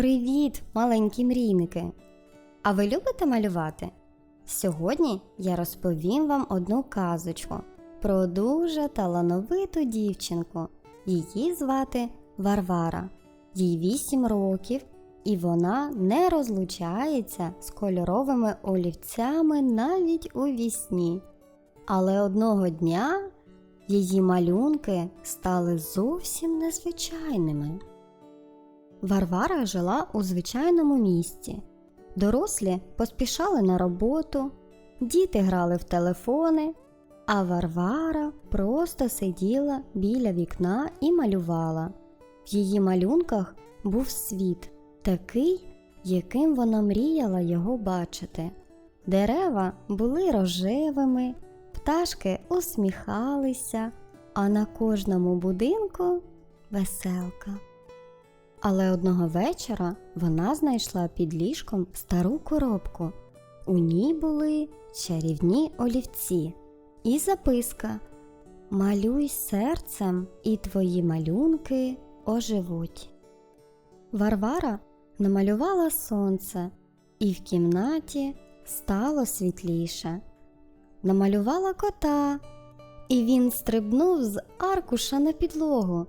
Привіт, маленькі мрійники! А ви любите малювати? Сьогодні я розповім вам одну казочку про дуже талановиту дівчинку. Її звати Варвара. Їй 8 років, і вона не розлучається з кольоровими олівцями навіть у вісні. Але одного дня її малюнки стали зовсім незвичайними. Варвара жила у звичайному місті. Дорослі поспішали на роботу, діти грали в телефони, а Варвара просто сиділа біля вікна і малювала. В її малюнках був світ, такий, яким вона мріяла його бачити. Дерева були рожевими, пташки усміхалися, а на кожному будинку веселка. Але одного вечора вона знайшла під ліжком стару коробку. У ній були чарівні олівці і записка Малюй серцем, і твої малюнки оживуть. Варвара намалювала сонце, і в кімнаті стало світліше. Намалювала кота, і він стрибнув з аркуша на підлогу.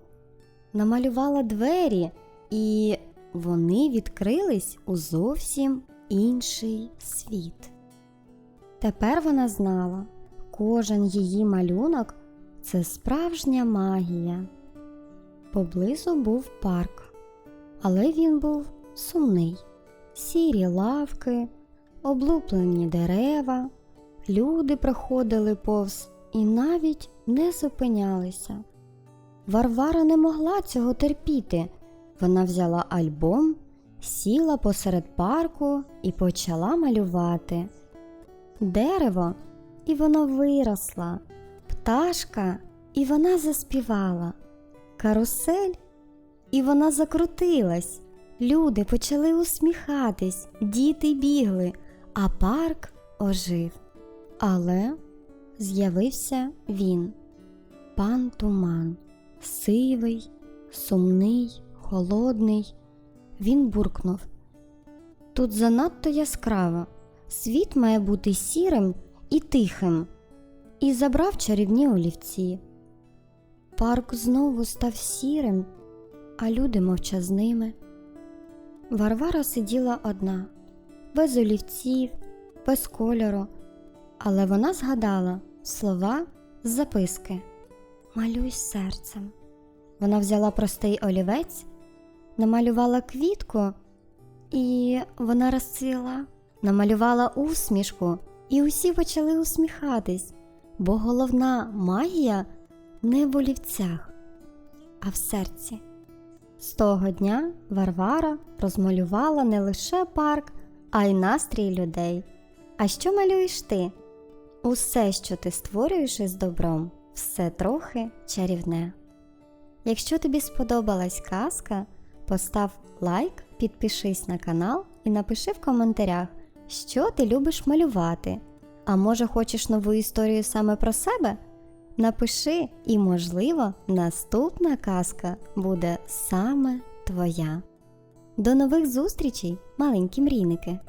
Намалювала двері, і вони відкрились у зовсім інший світ. Тепер вона знала, кожен її малюнок це справжня магія. Поблизу був парк, але він був сумний, сірі лавки, облуплені дерева, люди проходили повз і навіть не зупинялися. Варвара не могла цього терпіти. Вона взяла альбом, сіла посеред парку і почала малювати. Дерево, і воно виросла, пташка, і вона заспівала, карусель, і вона закрутилась. Люди почали усміхатись, діти бігли, а парк ожив. Але з'явився він, пан туман, сивий, сумний, холодний. Він буркнув. Тут занадто яскраво, світ має бути сірим і тихим, і забрав чарівні олівці. Парк знову став сірим, а люди мовчазними. Варвара сиділа одна, без олівців, без кольору, але вона згадала слова з записки Малюй серцем. Вона взяла простий олівець, намалювала квітку, і вона розцвіла, намалювала усмішку, і усі почали усміхатись, бо головна магія не в олівцях, а в серці. З того дня Варвара розмалювала не лише парк, а й настрій людей. А що малюєш ти? Усе, що ти створюєш із добром, все трохи чарівне. Якщо тобі сподобалась казка, постав лайк, підпишись на канал і напиши в коментарях, що ти любиш малювати. А може хочеш нову історію саме про себе? Напиши, і, можливо, наступна казка буде саме твоя. До нових зустрічей, маленькі мрійники!